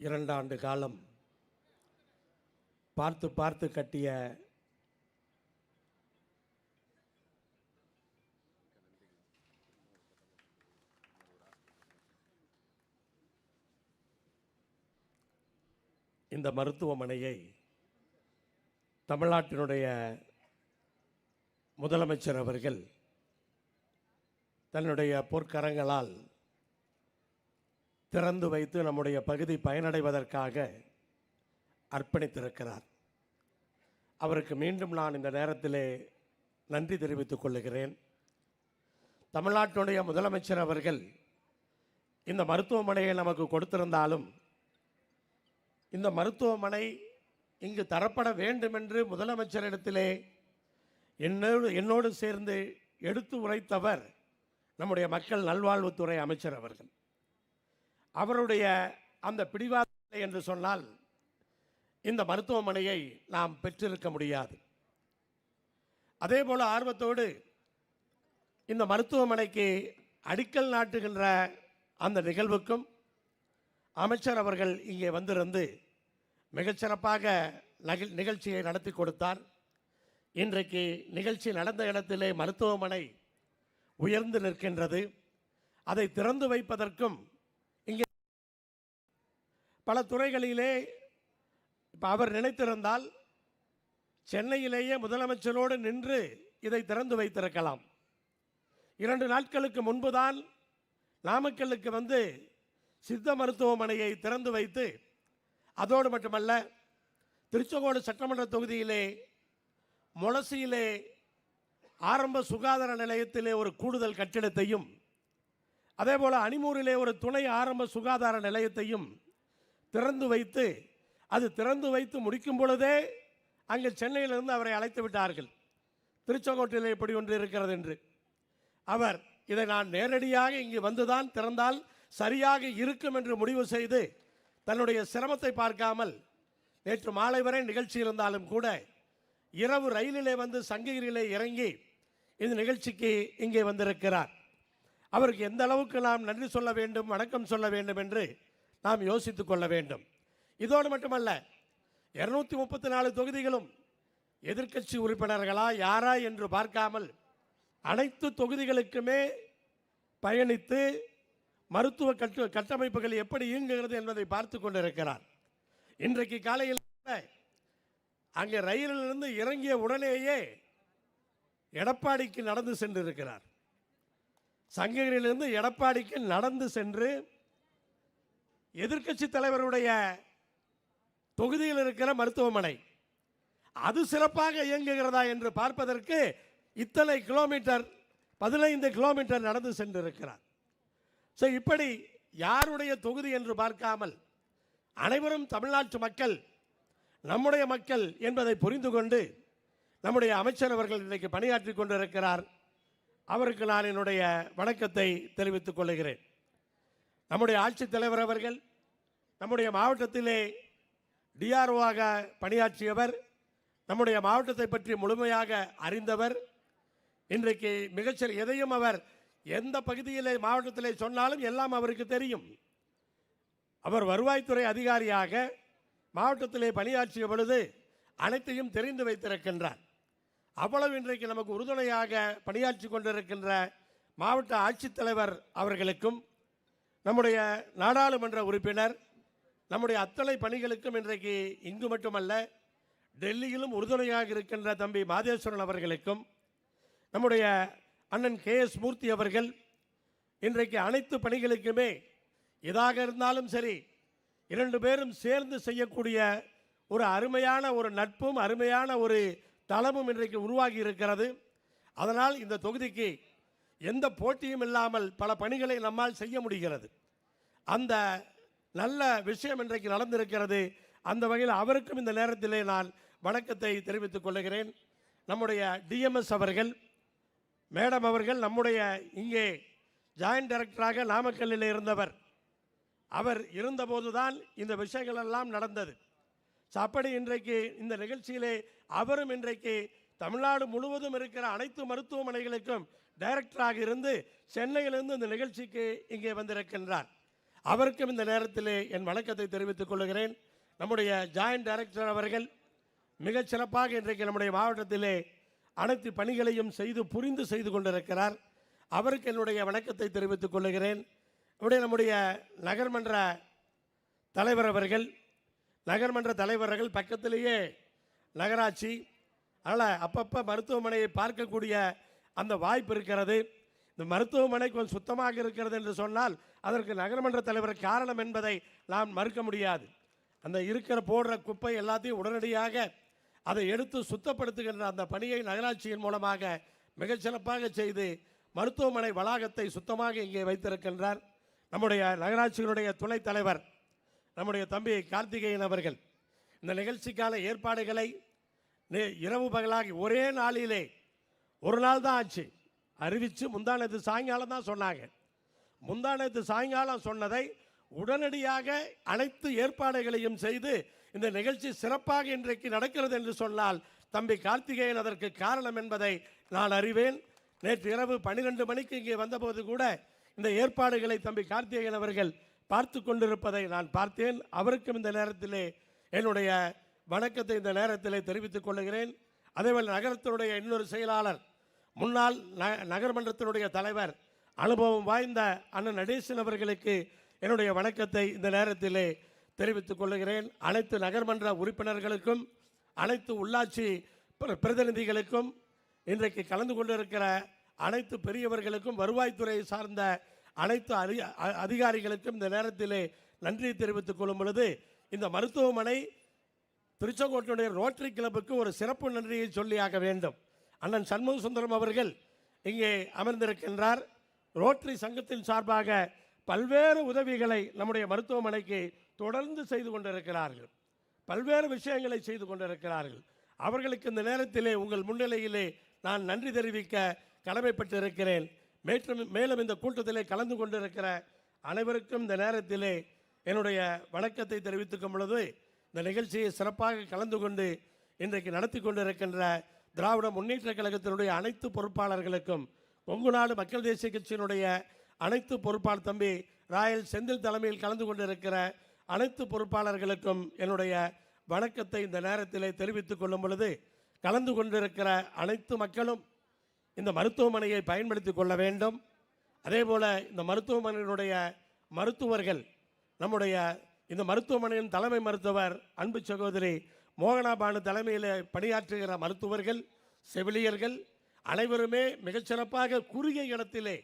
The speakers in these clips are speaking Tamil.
இரண்டாண்டு காலம் பார்த்து பார்த்து கட்டிய இந்த மருத்துவமனையை தமிழ்நாட்டினுடைய முதலமைச்சர் அவர்கள் தன்னுடைய பொற்கரங்களால் திறந்து வைத்து நம்முடைய பகுதி பயனடைவதற்காக அர்ப்பணித்திருக்கிறார். அவருக்கு மீண்டும் நான் இந்த நேரத்திலே நன்றி தெரிவித்துக் கொள்ளுகிறேன். தமிழ்நாட்டினுடைய முதலமைச்சர் அவர்கள் இந்த மருத்துவமனையை நமக்கு கொடுத்திருந்தாலும் இந்த மருத்துவமனை இங்கு தரப்பட வேண்டும் என்று முதலமைச்சரிடத்திலே என்னோடு என்னோடு சேர்ந்து எடுத்து உரைத்தவர் நம்முடைய மக்கள் நல்வாழ்வுத்துறை அமைச்சர் அவர்கள். அவருடைய அந்த பிடிவாதத்தை என்று சொன்னால் இந்த மருத்துவமனையை நாம் பெற்றிருக்க முடியாது. அதே போல ஆர்வத்தோடு இந்த மருத்துவமனைக்கு அடிக்கல் நாட்டுகின்ற அந்த நிகழ்வுக்கும் அமைச்சர் அவர்கள் இங்கே வந்திருந்து மிகச்சிறப்பாக நகிழ் நிகழ்ச்சியை நடத்தி கொடுத்தார். இன்றைக்கு நிகழ்ச்சி நடந்த இடத்திலே மருத்துவமனை உயர்ந்து நிற்கின்றது. அதை திறந்து வைப்பதற்கும் பல துறைகளிலே இப்போ அவர் நினைத்திருந்தால் சென்னையிலேயே முதலமைச்சரோடு நின்று இதை திறந்து வைத்திருக்கலாம். இரண்டு நாட்களுக்கு முன்புதான் நாமக்கல்லுக்கு வந்து சித்த மருத்துவமனையை திறந்து வைத்து அதோடு மட்டுமல்ல திருச்செங்கோடு சட்டமன்ற தொகுதியிலே முளசியிலே ஆரம்ப சுகாதார நிலையத்திலே ஒரு கூடுதல் கட்டிடத்தையும் அதேபோல அணிமூரிலே ஒரு துணை ஆரம்ப சுகாதார நிலையத்தையும் திறந்து வைத்து அது திறந்து வைத்து முடிக்கும் பொழுதே அங்கே சென்னையிலிருந்து அவரை அழைத்து விட்டார்கள். திருச்செங்கோட்டையில் இப்படி ஒன்று இருக்கிறது என்று. அவர் இதை நான் நேரடியாக இங்கு வந்துதான் திறந்தால் சரியாக இருக்கும் என்று முடிவு செய்து தன்னுடைய சிரமத்தை பார்க்காமல் நேற்று மாலை வரை நிகழ்ச்சி இருந்தாலும் கூட இரவு ரயிலிலே வந்து சங்ககிரியிலே இறங்கி இந்த நிகழ்ச்சிக்கு இங்கே வந்திருக்கிறார். அவருக்கு எந்த அளவுக்கு நாம் நன்றி சொல்ல வேண்டும் வணக்கம் சொல்ல வேண்டும் என்று நாம் யோசித்து கொள்ள வேண்டும். இதோடு மட்டுமல்ல இருநூத்தி முப்பத்தி நாலு தொகுதிகளும் எதிர்க்கட்சி உறுப்பினர்களா யாரா என்று பார்க்காமல் அனைத்து தொகுதிகளுக்குமே பயணித்து மருத்துவ கட்டு கட்டமைப்புகள் எப்படி இயங்குகிறது என்பதை பார்த்து கொண்டிருக்கிறார். இன்றைக்கு காலையில் அங்கே ரயிலிலிருந்து இறங்கிய உடனேயே எடப்பாடிக்கு நடந்து சென்றிருக்கிறார். சங்ககிரியிலிருந்து எடப்பாடிக்கு நடந்து சென்று எதிர்க்கட்சி தலைவருடைய தொகுதியில் இருக்கிற மருத்துவமனை. அது சிறப்பாக இயங்குகிறதா என்று பார்ப்பதற்கு இத்தனை கிலோமீட்டர் பதினைந்து கிலோமீட்டர் நடந்து சென்றிருக்கிறார். ஸோ இப்படி யாருடைய தொகுதி என்று பார்க்காமல் அனைவரும் தமிழ்நாட்டு மக்கள் நம்முடைய மக்கள் என்பதை புரிந்து கொண்டு நம்முடைய அமைச்சர் அவர்கள் இன்றைக்கு பணியாற்றி கொண்டிருக்கிறார். அவருக்கு நான் என்னுடைய வணக்கத்தை தெரிவித்துக் கொள்கிறேன். நம்முடைய ஆட்சித் தலைவர் அவர்கள் நம்முடைய மாவட்டத்திலே டிஆர்ஓவாக பணியாற்றியவர் நம்முடைய மாவட்டத்தை பற்றி முழுமையாக அறிந்தவர். இன்றைக்கு மிகச்சிற எதையும் அவர் எந்த பகுதியிலே மாவட்டத்திலே சொன்னாலும் எல்லாம் அவருக்கு தெரியும். அவர் வருவாய்த்துறை அதிகாரியாக மாவட்டத்திலே பணியாற்றிய பொழுது அனைத்தையும் தெரிந்து வைத்திருக்கின்றார். அவ்வளவு இன்றைக்கு நமக்கு உறுதுணையாக பணியாற்றி கொண்டிருக்கின்ற மாவட்ட ஆட்சித்தலைவர் அவர்களுக்கும் நம்முடைய நாடாளுமன்ற உறுப்பினர் நம்முடைய அத்தனை பணிகளுக்கும் இன்றைக்கு இங்கு மட்டுமல்ல டெல்லியிலும் உறுதுணையாக இருக்கின்ற தம்பி மாதேஸ்வரன் அவர்களுக்கும் நம்முடைய அண்ணன் கே எஸ் மூர்த்தி அவர்கள் இன்றைக்கு அனைத்து பணிகளுக்குமே எதாக இருந்தாலும் சரி இரண்டு பேரும் சேர்ந்து செய்யக்கூடிய ஒரு அருமையான ஒரு நட்பும் அருமையான ஒரு தளமும் இன்றைக்கு உருவாகி இருக்கிறது. அதனால் இந்த தொகுதிக்கு எந்த போட்டியும் இல்லாமல் பல பணிகளை நம்மால் செய்ய முடிகிறது. அந்த நல்ல விஷயம் இன்றைக்கு நடந்திருக்கிறது. அந்த வகையில் அவருக்கும் இந்த நேரத்திலே நான் வணக்கத்தை தெரிவித்துக் கொள்கிறேன். நம்முடைய டிஎம்எஸ் அவர்கள் மேடம் அவர்கள் நம்முடைய இங்கே ஜாயின்ட் டைரக்டராக நாமக்கல்லில் இருந்தவர். அவர் இருந்தபோதுதான் இந்த விஷயங்கள் எல்லாம் நடந்தது. சாப்படி இன்றைக்கு இந்த நிகழ்ச்சியிலே அவரும் இன்றைக்கு தமிழ்நாடு முழுவதும் இருக்கிற அனைத்து மருத்துவமனைகளுக்கும் டைரக்டராக இருந்து சென்னையிலிருந்து இந்த நிகழ்ச்சிக்கு இங்கே வந்திருக்கின்றார். அவருக்கும் இந்த நேரத்திலே என் வணக்கத்தை தெரிவித்துக் கொள்கிறேன். நம்முடைய ஜாயிண்ட் டைரக்டர் அவர்கள் மிகச் சிறப்பாக இன்றைக்கு நம்முடைய மாவட்டத்திலே அனைத்து பணிகளையும் செய்து புரிந்து செய்து கொண்டிருக்கிறார். அவருக்கு என்னுடைய வணக்கத்தை தெரிவித்துக் கொள்கிறேன். இப்படி நம்முடைய நகர்மன்ற தலைவர் அவர்கள் நகர்மன்ற தலைவர்கள் பக்கத்திலேயே நகராட்சி அதனால் அப்பப்போ மருத்துவமனையை பார்க்கக்கூடிய அந்த வாய்ப்பு இருக்கிறது. இந்த மருத்துவமனை கொஞ்சம் சுத்தமாக இருக்கிறது என்று சொன்னால் அதற்கு நகரமன்ற தலைவர் காரணம் என்பதை நாம் மறுக்க முடியாது. அந்த இருக்கிற போடுற குப்பை எல்லாத்தையும் உடனடியாக அதை எடுத்து சுத்தப்படுத்துகின்ற அந்த பணியை நகராட்சியின் மூலமாக மிகச்சிறப்பாக செய்து மருத்துவமனை வளாகத்தை சுத்தமாக இங்கே வைத்திருக்கின்றார் நம்முடைய நகராட்சியினுடைய துணைத் தலைவர் நம்முடைய தம்பி கார்த்திகேயன் அவர்கள். இந்த நிகழ்ச்சிக்கான ஏற்பாடுகளை நே- இரவு பகலாகி ஒரே நாளிலே ஒரு நாள் தான் ஆச்சு. அறிவித்து முந்தானத்து சாயங்காலம் தான் சொன்னாங்க. முந்தானத்து சாயங்காலம் சொன்னதை உடனடியாக அனைத்து ஏற்பாடுகளையும் செய்து இந்த நிகழ்ச்சி சிறப்பாக இன்றைக்கு நடக்கிறது என்று சொன்னால் தம்பி கார்த்திகேயன் அதற்கு காரணம் என்பதை நான் அறிவேன். நேற்று இரவு பன்னிரெண்டு மணிக்கு இங்கே வந்தபோது கூட இந்த ஏற்பாடுகளை தம்பி கார்த்திகேயன் அவர்கள் பார்த்து கொண்டிருப்பதை நான் பார்த்தேன். அவருக்கும் இந்த நேரத்திலே என்னுடைய வணக்கத்தை இந்த நேரத்திலே தெரிவித்துக் கொள்கிறேன். அதேபோல் நகரத்தினுடைய இன்னொரு செயலாளர் முன்னாள் ந நகர்மன்றத்தினுடைய தலைவர் அனுபவம் வாய்ந்த அண்ணன் நடேசன் அவர்களுக்கு என்னுடைய வணக்கத்தை இந்த நேரத்திலே தெரிவித்துக் கொள்கிறேன். அனைத்து நகர்மன்ற உறுப்பினர்களுக்கும் அனைத்து உள்ளாட்சி பிரதிநிதிகளுக்கும் இன்றைக்கு கலந்து கொண்டிருக்கிற அனைத்து பெரியவர்களுக்கும் வருவாய்த்துறை சார்ந்த அனைத்து அதி அ- அதிகாரிகளுக்கும் இந்த நேரத்திலே நன்றி தெரிவித்துக் கொள்ளும் பொழுது இந்த மருத்துவமனை திருச்செங்கோட்டினுடைய ரோட்டரி கிளப்புக்கு ஒரு சிறப்பு நன்றியை சொல்லியாக வேண்டும். அண்ணன் சண்முக சுந்தரம் அவர்கள் இங்கே அமர்ந்திருக்கின்றார். ரோட்டரி சங்கத்தின் சார்பாக பல்வேறு உதவிகளை நம்முடைய மருத்துவமனைக்கு தொடர்ந்து செய்து கொண்டிருக்கிறார்கள். பல்வேறு விஷயங்களை செய்து கொண்டிருக்கிறார்கள். அவர்களுக்கு இந்த நேரத்திலே உங்கள் முன்னிலையிலே நான் நன்றி தெரிவிக்க கடமைப்பட்டிருக்கிறேன். மேற்றும் மேலும் இந்த கூட்டத்திலே கலந்து கொண்டிருக்கிற அனைவருக்கும் இந்த நேரத்திலே என்னுடைய வணக்கத்தை தெரிவித்துக்கும் பொழுது இந்த நிகழ்ச்சியை சிறப்பாக கலந்து கொண்டு இன்றைக்கு நடத்தி கொண்டிருக்கின்ற திராவிட முன்னேற்ற கழகத்தினுடைய அனைத்து பொறுப்பாளர்களுக்கும் கொங்கு நாடு மக்கள் தேசிய கட்சியினுடைய அனைத்து பொறுப்பாளர் தம்பி ராயல் செந்தில் தலைமையில் கலந்து கொண்டிருக்கிற அனைத்து பொறுப்பாளர்களுக்கும் என்னுடைய வணக்கத்தை இந்த நேரத்திலே தெரிவித்துக் கொள்ளும் பொழுது கலந்து கொண்டிருக்கிற அனைத்து மக்களும் இந்த மருத்துவமனையை பயன்படுத்தி கொள்ள வேண்டும். அதே போல் இந்த மருத்துவமனையினுடைய மருத்துவர்கள் நம்முடைய இந்த மருத்துவமனையின் தலைமை மருத்துவர் அன்பு சகோதரி மோகனாபானு தலைமையில் பணியாற்றுகிற மருத்துவர்கள் செவிலியர்கள் அனைவருமே மிகச்சிறப்பாக குறுகிய இடத்திலே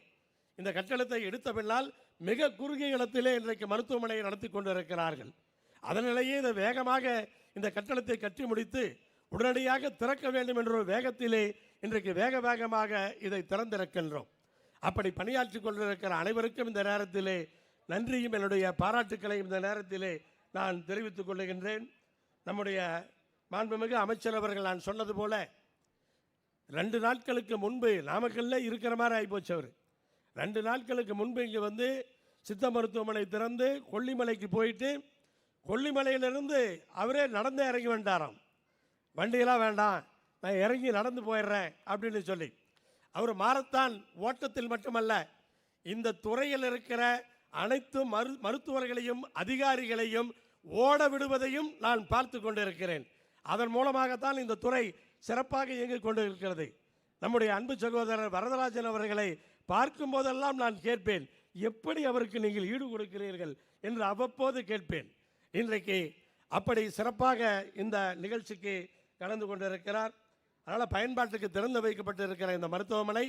இந்த கட்டடத்தை எடுத்த பின்னால் மிக குறுகிய இடத்திலே இன்றைக்கு மருத்துவமனையை நடத்தி கொண்டிருக்கிறார்கள். அதனிலேயே இதை வேகமாக இந்த கட்டடத்தை கட்டி முடித்து உடனடியாக திறக்க வேண்டும் என்ற ஒரு வேகத்திலே இன்றைக்கு வேக வேகமாக இதை திறந்திருக்கின்றோம். அப்படி பணியாற்றி கொண்டிருக்கிற அனைவருக்கும் இந்த நேரத்திலே நன்றியும் என்னுடைய பாராட்டுக்களையும் இந்த நேரத்திலே நான் தெரிவித்துக் கொள்கின்றேன் நம்முடைய மாண்புமிகு அமைச்சர் அவர்கள் நான் சொன்னது போல் ரெண்டு நாட்களுக்கு முன்பு நாமக்கல்ல இருக்கிற மாதிரி ஆகிப்போச்சு அவர். ரெண்டு நாட்களுக்கு முன்பு இங்கே வந்து சித்த மருத்துவமனை திறந்து கொல்லிமலைக்கு போயிட்டு கொல்லிமலையிலிருந்து அவரே நடந்து இறங்கி வேண்டாராம் வண்டியெல்லாம் வேண்டாம் நான் இறங்கி நடந்து போயிடுறேன் அப்படின்னு சொல்லி. அவர் மாரத்தான் ஓட்டத்தில் மட்டுமல்ல இந்த துறையில் இருக்கிற அனைத்து மரு மருத்துவர்களையும் அதிகாரிகளையும் ஓட விடுவதையும் நான் பார்த்து கொண்டிருக்கிறேன். அதன் மூலமாகத்தான் இந்த துறை சிறப்பாக இயங்கிக் கொண்டிருக்கிறது. நம்முடைய அன்பு சகோதரர் வரதராஜன் அவர்களை பார்க்கும் போதெல்லாம் நான் கேட்பேன் எப்படி அவருக்கு நீங்கள் ஈடு கொடுக்கிறீர்கள்? என்று அவ்வப்போது கேட்பேன். இன்றைக்கு அப்படி சிறப்பாக இந்த நிகழ்ச்சிக்கு கலந்து கொண்டிருக்கிறார். அதனால் பயன்பாட்டுக்கு திறந்து வைக்கப்பட்டிருக்கிற இந்த மருத்துவமனை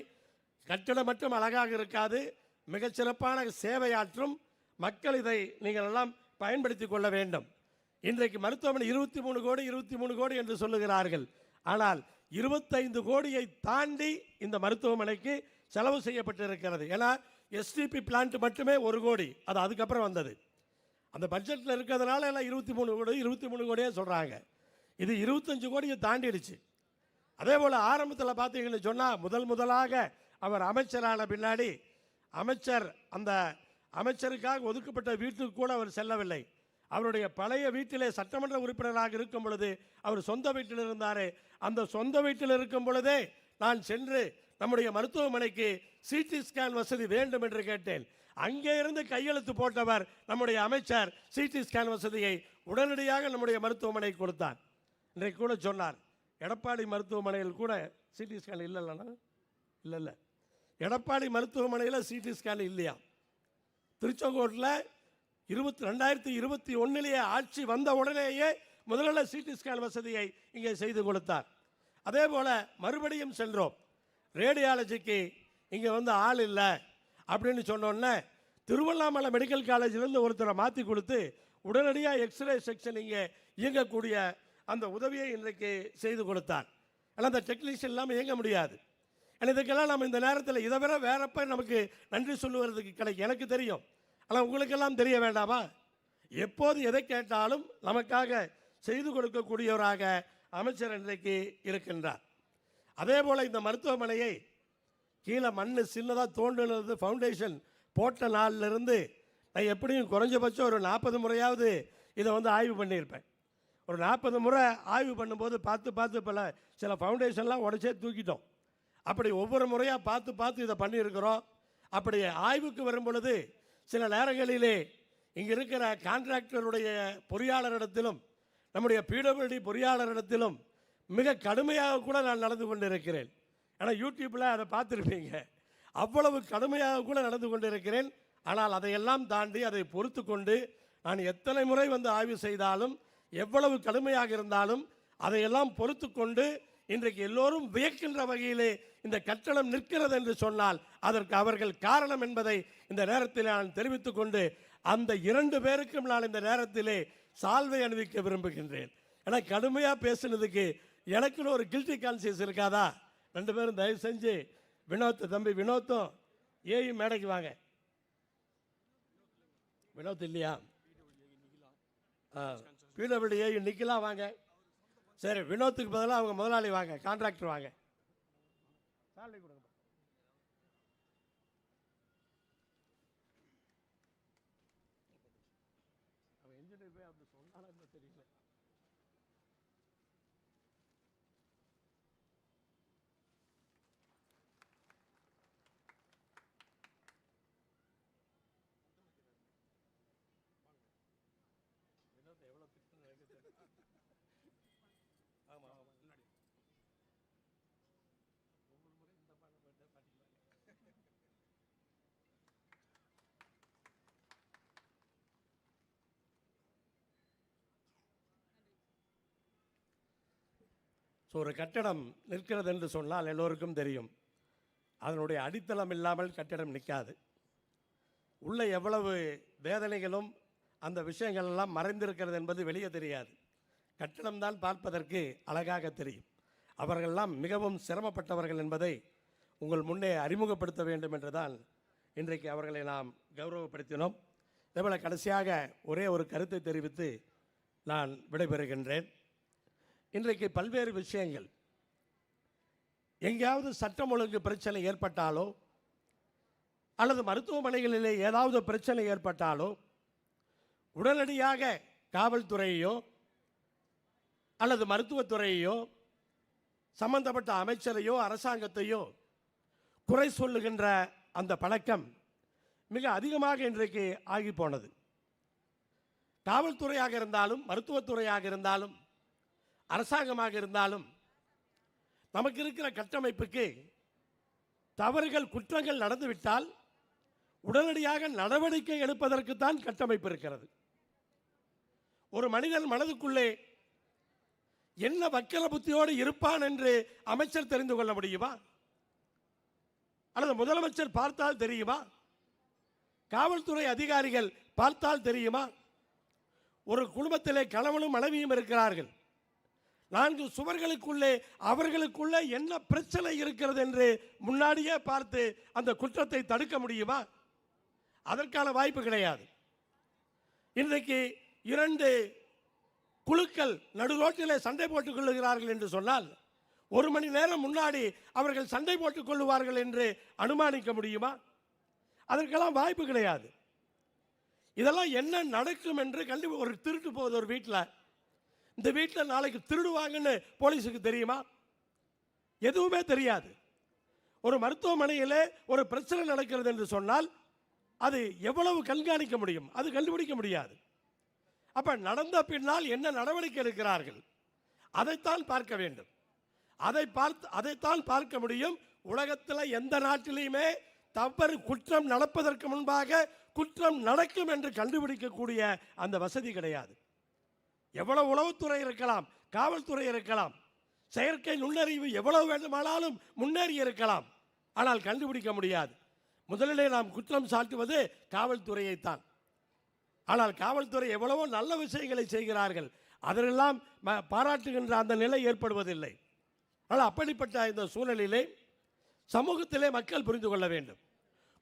கட்டிடம் மட்டும் அழகாக இருக்காது. மிகச்சிறப்பான சேவையாற்றும் மக்கள் இதை நீங்கள் எல்லாம் பயன்படுத்தி கொள்ள வேண்டும். இன்றைக்கு மருத்துவமனை இருபத்தி மூணு கோடி இருபத்தி மூணு கோடி என்று சொல்லுகிறார்கள். ஆனால் இருபத்தைந்து கோடியை தாண்டி இந்த மருத்துவமனைக்கு செலவு செய்யப்பட்டிருக்கிறது. ஏன்னா எஸ்டிபி பிளான்ட் மட்டுமே ஒரு கோடி. அது அதுக்கப்புறம் வந்தது. அந்த பட்ஜெட்டில் இருக்கிறதுனால எல்லாம் இருபத்தி மூணு கோடி இருபத்தி மூணு கோடியே சொல்கிறாங்க இது இருபத்தஞ்சு கோடியை தாண்டிடுச்சு. அதே போல் ஆரம்பத்தில் பார்த்தீங்கன்னு சொன்னால் முதல் முதலாக அவர் அமைச்சரான பின்னாடி அமைச்சர் அந்த அமைச்சருக்காக ஒதுக்கப்பட்ட வீட்டுக்கு கூட அவர் செல்லவில்லை. அவருடைய பழைய வீட்டிலே சட்டமன்ற உறுப்பினராக இருக்கும் பொழுது அவர் சொந்த வீட்டில் இருந்தாரே. அந்த சொந்த வீட்டில் இருக்கும் பொழுதே நான் சென்று நம்முடைய மருத்துவமனைக்கு சிடி ஸ்கேன் வசதி வேண்டும் என்று கேட்டேன். அங்கே இருந்து கையெழுத்து போட்டவர் நம்முடைய அமைச்சர் சிடி ஸ்கேன் வசதியை உடனடியாக நம்முடைய மருத்துவமனை கொடுத்தார். இன்றைக்கு கூட சொன்னார் எடப்பாடி மருத்துவமனையில் கூட சிடி ஸ்கேன் இல்லைல்லண்ணா? இல்லை இல்லை எடப்பாடி மருத்துவமனையில் சிடி ஸ்கேன் இல்லையா? திருச்செங்கோட்டில் இருபத்தி ரெண்டாயிரத்தி இருபத்தி ஒன்றிலேயே ஆட்சி வந்த உடனேயே முதல்ல சிடி ஸ்கேன் வசதியை இங்கே செய்து கொடுத்தார். அதே போல் மறுபடியும் சென்றோம். ரேடியாலஜிக்கு இங்கே வந்து ஆள் இல்லை அப்படின்னு சொன்னோன்னே திருவண்ணாமலை மெடிக்கல் காலேஜிலேருந்து ஒருத்தரை மாற்றி கொடுத்து உடனடியாக எக்ஸ்ரே செக்ஷன் இங்கே இயங்கக்கூடிய அந்த உதவியை இன்றைக்கு செய்து கொடுத்தார். ஆனால் அந்த டெக்னீஷியன் இல்லாமல் இயங்க முடியாது. இதுக்கெல்லாம் நம்ம இந்த நேரத்தில் இதை விட வேறப்ப நமக்கு நன்றி சொல்லுவதுக்கு கிடைக்கும். எனக்கு தெரியும். ஆனால் உங்களுக்கெல்லாம் தெரிய வேண்டாமா? எப்போது எதை கேட்டாலும் நமக்காக செய்து கொடுக்கக்கூடியவராக அமைச்சர் இன்றைக்கு இருக்கின்றார். அதே போல் இந்த மருத்துவமனையை கீழே மண் சின்னதாக தோண்டினது ஃபவுண்டேஷன் போட்ட நாளிலிருந்து நான் எப்படியும் குறைஞ்சபட்சம் ஒரு நாற்பது முறையாவது இதை வந்து ஆய்வு பண்ணியிருப்பேன். ஒரு நாற்பது முறை ஆய்வு பண்ணும்போது பார்த்து பார்த்து பல சில ஃபவுண்டேஷன்லாம் உடச்சே தூக்கிட்டோம். அப்படி ஒவ்வொரு முறையாக பார்த்து பார்த்து இதை பண்ணியிருக்கிறோம். அப்படி ஆய்வுக்கு வரும் பொழுது சில நேரங்களிலே இங்கே இருக்கிற கான்ட்ராக்டருடைய பொறியாளரிடத்திலும் நம்முடைய பிடபிள்யூடி பொறியாளரிடத்திலும் மிக கடுமையாக கூட நான் நடந்து கொண்டிருக்கிறேன். ஆனால் யூடியூப்பில் அதை பார்த்துருப்பீங்க. அவ்வளவு கடுமையாக கூட நடந்து கொண்டிருக்கிறேன். ஆனால் அதையெல்லாம் தாண்டி அதை பொறுத்து கொண்டு நான் எத்தனை முறை வந்து ஆய்வு செய்தாலும் எவ்வளவு கடுமையாக இருந்தாலும் அதையெல்லாம் பொறுத்து கொண்டு இன்றைக்கு எல்லோரும் வியக்கின்ற வகையிலே இந்த கட்டணம் நிற்கிறது என்று சொன்னால் அதற்கு அவர்கள் காரணம் என்பதை இந்த நேரத்தில் நான் தெரிவித்துக் கொண்டு அந்த இரண்டு பேருக்கும் நான் இந்த நேரத்திலே சால்வை அணிவிக்க விரும்புகின்றேன். ஏன்னா கடுமையாக பேசினதுக்கு எனக்குன்னு ஒரு கில்ட்டி கான்சியஸ் இருக்காதா? ரெண்டு பேரும் தயவு செஞ்சு வினோத் தம்பி வினோத்தும் ஏயும் மேடைக்கு வாங்க. வினோத் இல்லையா? பிடபிள்யூ ஏயும் நிக்கலாம் வாங்க. சரி வினோத்துக்கு பதிலாக அவங்க முதலாளி வாங்க கான்ட்ராக்டர் வாங்க. சாலரி கொடுங்க அவன் இன்ஜினியர் போய் அப்படி சொன்னாலும் தெரியல வினோத் எவ்வளோ திட்டுன்னு எனக்கு தெரியும் ஆமாம் ஆமாம் முன்னாடி ஒவ்வொரு முறை இந்த பாட்டு பாட்டு பாட்டிக்குவாங்க ஸோ ஒரு கட்டடம் நிற்கிறது என்று சொன்னால் எல்லோருக்கும் தெரியும். அதனுடைய அடித்தளம் இல்லாமல் கட்டடம் நிற்காது. உள்ளே எவ்வளவு வேதனைகளும் அந்த விஷயங்கள் எல்லாம் மறைந்திருக்கிறது என்பது வெளியே தெரியாது. கட்டிடம்தான் பார்ப்பதற்கு அழகாக தெரியும். அவர்களெல்லாம் மிகவும் சிரமப்பட்டவர்கள் என்பதை உங்கள் முன்னே அறிமுகப்படுத்த வேண்டும் என்றுதான் இன்றைக்கு அவர்களை நாம் கௌரவப்படுத்தினோம். இதேபோல் கடைசியாக ஒரே ஒரு கருத்தை தெரிவித்து நான் விடைபெறுகின்றேன். இன்றைக்கு பல்வேறு விஷயங்கள். எங்கேயாவது சட்டம் ஒழுங்கு பிரச்சனை ஏற்பட்டாலோ அல்லது மருத்துவமனைகளிலே ஏதாவது பிரச்சனை ஏற்பட்டாலோ உடனடியாக காவல்துறையோ அல்லது மருத்துவத்துறையையோ சம்பந்தப்பட்ட அமைச்சரையோ அரசாங்கத்தையோ குறை சொல்லுகின்ற அந்த பழக்கம் மிக அதிகமாக இன்றைக்கு ஆகி போனது காவல்துறையாக இருந்தாலும் மருத்துவத்துறையாக இருந்தாலும் அரசாங்கமாக இருந்தாலும் நமக்கு இருக்கிற கட்டமைப்புக்கு தவறுகள் குற்றங்கள் நடந்துவிட்டால் உடனடியாக நடவடிக்கை எடுப்பதற்குத்தான் கட்டமைப்பு இருக்கிறது. ஒரு மனிதன் மனதுக்குள்ளே என்ன வக்கர புத்தியோடு இருப்பான் என்று அமைச்சர் தெரிந்து கொள்ள முடியுமா? அல்லது முதலமைச்சர் பார்த்தால் தெரியுமா? காவல்துறை அதிகாரிகள் பார்த்தால் தெரியுமா? ஒரு குடும்பத்திலே கணவனும் மனைவியும் இருக்கிறார்கள். நான்கு சுவர்களுக்குள்ளே அவர்களுக்குள்ளே என்ன பிரச்சனை இருக்கிறது என்று முன்னாடியே பார்த்து அந்த குற்றத்தை தடுக்க முடியுமா? அதற்கான வாய்ப்பு கிடையாது. இன்றைக்கு இரண்டு குழுக்கள் நடுரோட்டிலே சண்டை போட்டுக் கொள்ளுகிறார்கள் என்று சொன்னால் ஒரு மணி நேரம் முன்னாடி அவர்கள் சண்டை போட்டுக் கொள்ளுவார்கள் என்று அனுமானிக்க முடியுமா? அதற்கெல்லாம் வாய்ப்பு கிடையாது. இதெல்லாம் என்ன நடக்கும் என்று கண்டு ஒரு திருட்டு போகுது ஒரு வீட்டில். இந்த வீட்டில் நாளைக்கு திருடுவாங்கன்னு போலீஸுக்கு தெரியுமா? எதுவுமே தெரியாது. ஒரு மருத்துவமனையில் ஒரு பிரச்சனை நடக்கிறது என்று சொன்னால் அது எவ்வளவு கண்காணிக்க முடியும்? அது கண்டுபிடிக்க முடியாது. அப்போ நடந்த பின்னால் என்ன நடவடிக்கை எடுக்கிறார்கள்? அதைத்தான் பார்க்க வேண்டும். அதை பார்த்து அதைத்தான் பார்க்க முடியும். உலகத்தில் எந்த நாட்டிலையுமே தவறு குற்றம் நடப்பதற்கு முன்பாக குற்றம் நடக்கும் என்று கண்டுபிடிக்கக்கூடிய அந்த வசதி கிடையாது. எவ்வளவு உளவுத்துறை இருக்கலாம் காவல்துறை இருக்கலாம் செயற்கை நுண்ணறிவு எவ்வளவு வேண்டுமானாலும் முன்னேறி இருக்கலாம். ஆனால் கண்டுபிடிக்க முடியாது. முதலிலே நாம் குற்றம் சாட்டுவது காவல்துறையைத்தான். ஆனால் காவல்துறை எவ்வளவோ நல்ல விஷயங்களை செய்கிறார்கள். அதெல்லாம் பாராட்டுகின்ற அந்த நிலை ஏற்படுவதில்லை. ஆனால் அப்படிப்பட்ட இந்த சூழ்நிலையிலே சமூகத்திலே மக்கள் புரிந்து கொள்ள வேண்டும்.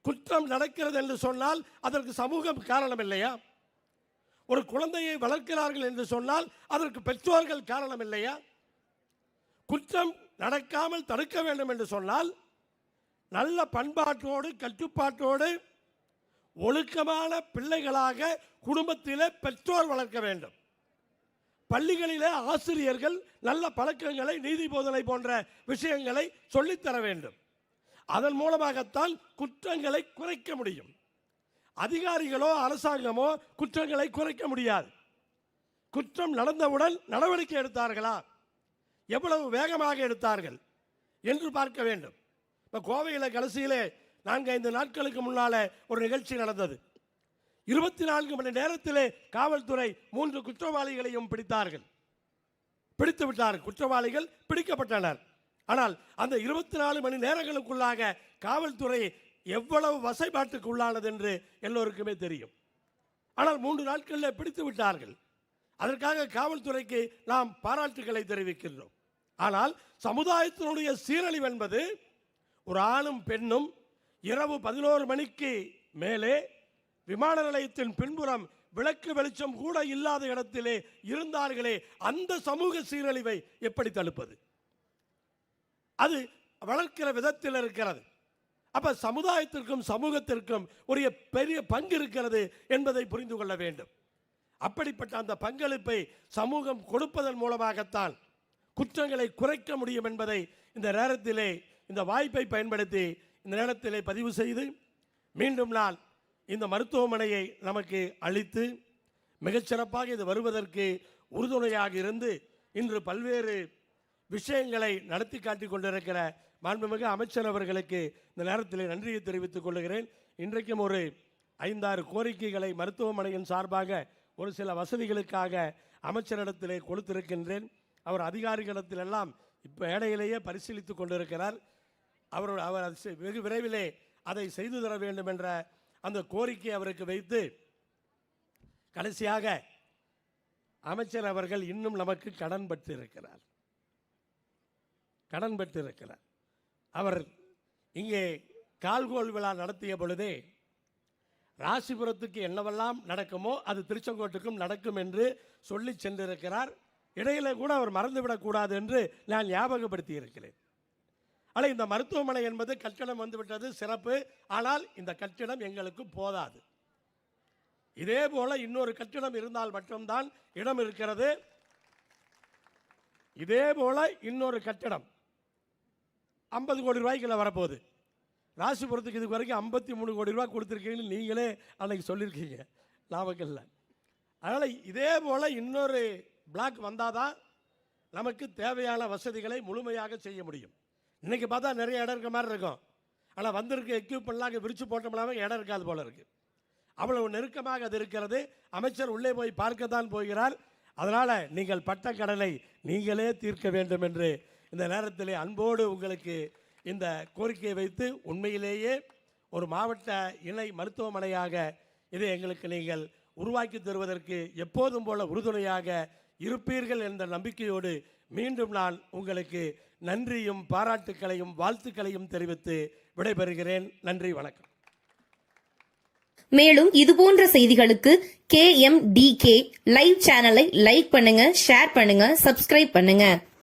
குற்றம் நடக்கிறது என்று சொன்னால் அதற்கு சமூகம் காரணம் இல்லையா? ஒரு குழந்தையை வளர்க்கிறார்கள் என்று சொன்னால் அதற்கு பெற்றோர்கள் காரணம் இல்லையா குற்றம் நடக்காமல் தடுக்க வேண்டும் என்று சொன்னால் நல்ல பண்பாட்டோடு கட்டுப்பாட்டோடு ஒழுக்கமான பிள்ளைகளாக குடும்பத்தில் பெற்றோர் வளர்க்க வேண்டும். பள்ளிகளிலே ஆசிரியர்கள் நல்ல பழக்கங்களை நீதி போதனை போன்ற விஷயங்களை சொல்லித்தர வேண்டும். அதன் மூலமாகத்தான் குற்றங்களை குறைக்க முடியும். அதிகாரிகளோ அரசாங்கமோ குற்றங்களை குறைக்க முடியாது. குற்றம் நடந்தவுடன் நடவடிக்கை எடுத்தார்களா? எவ்வளவு வேகமாக எடுத்தார்கள் என்று பார்க்க வேண்டும். இப்போ கோவையில் கடைசியிலே நான்கு ஐந்து நாட்களுக்கு முன்னால் ஒரு நிகழ்ச்சி நடந்தது. இருபத்தி நான்கு மணி நேரத்திலே காவல்துறை மூன்று குற்றவாளிகளையும் பிடித்தார்கள். பிடித்து விட்டார் குற்றவாளிகள் பிடிக்கப்பட்டனர். ஆனால் அந்த இருபத்தி நாலு மணி நேரங்களுக்குள்ளாக காவல்துறை எவ்வளவு வசைபாட்டுக்கு உள்ளானது என்று எல்லோருக்குமே தெரியும். ஆனால் மூன்று நாட்களில் பிடித்து விட்டார்கள். அதற்காக காவல்துறைக்கு நாம் பாராட்டுகளை தெரிவிக்கின்றோம். ஆனால் சமுதாயத்தினுடைய சீரழிவு என்பது ஒரு ஆணும் பெண்ணும் இரவு பதினோரு மணிக்கு மேலே விமான நிலையத்தின் பின்புறம் விளக்கு வெளிச்சம் கூட இல்லாத இடத்திலே இருந்தார்களே அந்த சமூக சீரழிவை எப்படி தடுப்பது? அது வளர்க்கிற விதத்தில் இருக்கிறது. அப்போ சமுதாயத்திற்கும் சமூகத்திற்கும் ஒரு பெரிய பங்கு இருக்கிறது என்பதை புரிந்து கொள்ள வேண்டும். அப்படிப்பட்ட அந்த பங்களிப்பை சமூகம் கொடுப்பதன் மூலமாகத்தான் குற்றங்களை குறைக்க முடியும் என்பதை இந்த நேரத்திலே இந்த வாய்ப்பை பயன்படுத்தி இந்த நேரத்திலே பதிவு செய்து மீண்டும் நான் இந்த மருத்துவமனையை நமக்கு அளித்து மிகச்சிறப்பாக இது வருவதற்கு உறுதுணையாக இருந்து இன்று பல்வேறு விஷயங்களை நடத்தி காட்டி கொண்டிருக்கிற மாண்புமிகு அமைச்சர் அவர்களுக்கு இந்த நேரத்தில் நன்றியை தெரிவித்துக் கொள்கிறேன். இன்றைக்கும் ஒரு ஐந்தாறு கோரிக்கைகளை மருத்துவமனையின் சார்பாக ஒரு சில வசதிகளுக்காக அமைச்சரிடத்திலே கொடுத்திருக்கின்றேன். அவர் அதிகாரிகளிடத்திலெல்லாம் இப்போ இடையிலேயே பரிசீலித்து கொண்டிருக்கிறார். அவர் அவர் வெகு விரைவிலே அதை செய்து தர வேண்டும் என்ற அந்த கோரிக்கை அவருக்கு வைத்து கடைசியாக அமைச்சர் அவர்கள் இன்னும் நமக்கு கடன் பட்டிருக்கிறார் கடன் பெற்றிருக்கிறார். அவர் இங்கே கால்கோல் விழா நடத்திய பொழுதே ராசிபுரத்துக்கு என்னவெல்லாம் நடக்குமோ அது திருச்செங்கோட்டுக்கும் நடக்கும் என்று சொல்லி சென்றிருக்கிறார். இடையில கூட அவர் மறந்துவிடக்கூடாது என்று நான் ஞாபகப்படுத்தி இருக்கிறேன். ஆனால் இந்த மருத்துவமனை என்பது கட்டிடம் வந்துவிட்டது சிறப்பு. ஆனால் இந்த கட்டிடம் எங்களுக்கு போதாது. இதே போல இன்னொரு கட்டிடம் இருந்தால் மட்டும்தான் இடம் இருக்கிறது. இதே போல இன்னொரு கட்டிடம் ஐம்பது கோடி ரூபாய்க்குள்ள வரப்போகுது. ராசிபுரத்துக்கு இது வரைக்கும் ஐம்பத்தி மூணு கோடி ரூபா கொடுத்துருக்கீங்கன்னு நீங்களே அன்னைக்கு சொல்லியிருக்கீங்க. நாமக்கல்ல அதனால் இதே போல் இன்னொரு பிளாக் வந்தால் தான் நமக்கு தேவையான வசதிகளை முழுமையாக செய்ய முடியும். இன்றைக்கி பார்த்தா நிறைய இடம் இருக்க மாதிரி இருக்கும். ஆனால் வந்திருக்க எக்யூப்மெண்ட்லாம் அங்கே விரித்து போட்டோம்னாவே இடம் இருக்காது போல் இருக்குது அவ்வளவு நெருக்கமாக அது இருக்கிறது. அமைச்சர் உள்ளே போய் பார்க்க தான் போகிறார். அதனால் நீங்கள் பட்ட கடனை நீங்களே தீர்க்க வேண்டும் என்று இந்த நேரத்தில் அன்போடு உங்களுக்கு இந்த கோரிக்கையை வைத்து உண்மையிலேயே ஒரு மாவட்ட இணை மருத்துவமனையாக இதை எங்களுக்கு நீங்கள் உருவாக்கி தருவதற்கு எப்போதும் போல உறுதுணையாக இருப்பீர்கள் என்ற நம்பிக்கையோடு மீண்டும் நான் உங்களுக்கு நன்றியும் பாராட்டுக்களையும் வாழ்த்துக்களையும் தெரிவித்து விடைபெறுகிறேன். நன்றி வணக்கம். மேலும் இதுபோன்ற செய்திகளுக்கு K M T K live சேனலை லைக் பண்ணுங்க ஷேர் பண்ணுங்க சப்ஸ்கிரைப் பண்ணுங்க.